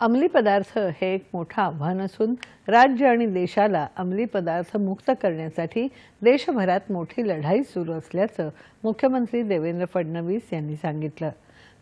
अंमली पदार्थ हे एक मोठं आव्हान असून राज्य आणि देशाला अंमली पदार्थ मुक्त करण्यासाठी देशभरात मोठी लढाई सुरू असल्याचं मुख्यमंत्री देवेंद्र फडणवीस यांनी सांगितलं.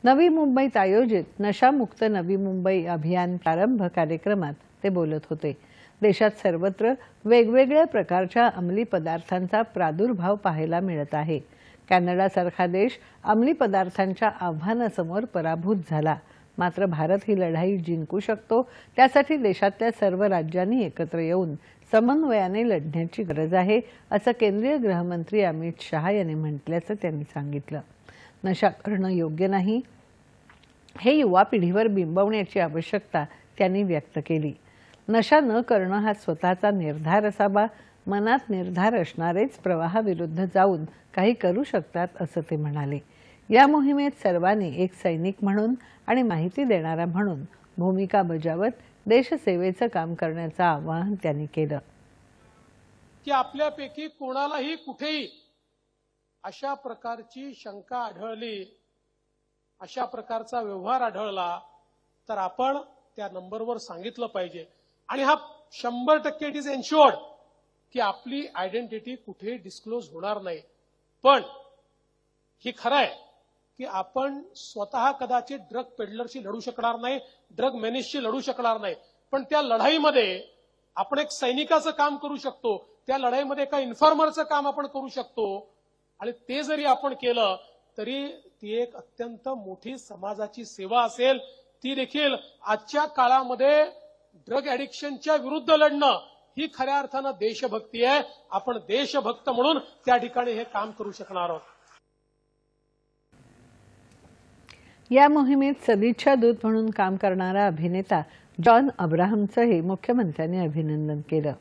नवी मुंबईत आयोजित नशामुक्त नवी मुंबई अभियान प्रारंभ कार्यक्रमात ते बोलत होते. देशात सर्वत्र वेगवेगळ्या प्रकारच्या अंमली पदार्थांचा प्रादुर्भाव पाहायला मिळत आहे. कॅनडासारखा देश अंमली पदार्थांच्या आव्हानासमोर पराभूत झाला. मात्र भारत ही लढाई जिंकू शकतो. त्यासाठी देशातल्या सर्व राज्यांनी एकत्र येऊन समन्वयाने लढण्याची गरज आहे असं केंद्रीय गृहमंत्री अमित शहा यांनी म्हटल्याचं त्यांनी सांगितलं. नशा करणं योग्य नाही. हे युवा पिढीवर बिंबवण्याची आवश्यकता त्यांनी व्यक्त केली. नशा न करणं हा स्वतःचा निर्धार असावा. मनात निर्धार असणारेच प्रवाहाविरुद्ध जाऊन काही करू शकतात असं ते म्हणाले. या मोहिमेत सर्वांनी एक सैनिक म्हणून आणि माहिती देणारा म्हणून भूमिका बजावत देशसेवेचं काम करण्याचं आवाहन त्यांनी केलं. की आपल्यापैकी कोणालाही कुठेही अशा प्रकारची शंका आढळली अशा प्रकारचा व्यवहार आढळला तर आपण त्या नंबरवर सांगितलं पाहिजे. आणि हा शंभर टक्के इट इज एन्शुअर्ड की आपली आयडेंटिटी कुठेही डिस्क्लोज होणार नाही. पण हे खरं आहे. की आपण स्वतः कदाचित ड्रग पेडलरशी लढू शकणार नाही ड्रग मॅनेजशी लढू शकणार नाही. पण त्या लढाईमध्ये आपण एक सैनिकाचं काम करू शकतो त्या लढाईमध्ये एका इन्फॉर्मरचं काम आपण करू शकतो. आणि ते जरी आपण केलं तरी ती एक अत्यंत मोठी समाजाची सेवा असेल. ती देखील आजच्या काळामध्ये ड्रग ऍडिक्शनच्या विरुद्ध लढणं ही खऱ्या अर्थानं देशभक्ती आहे. आपण देशभक्त म्हणून त्या ठिकाणी हे काम करू शकणार आहोत. या मोहिमेत सदिच्छा दूत म्हणून काम करणारा अभिनेता जॉन अब्राहमचंही मुख्यमंत्र्यांनी अभिनंदन केलं.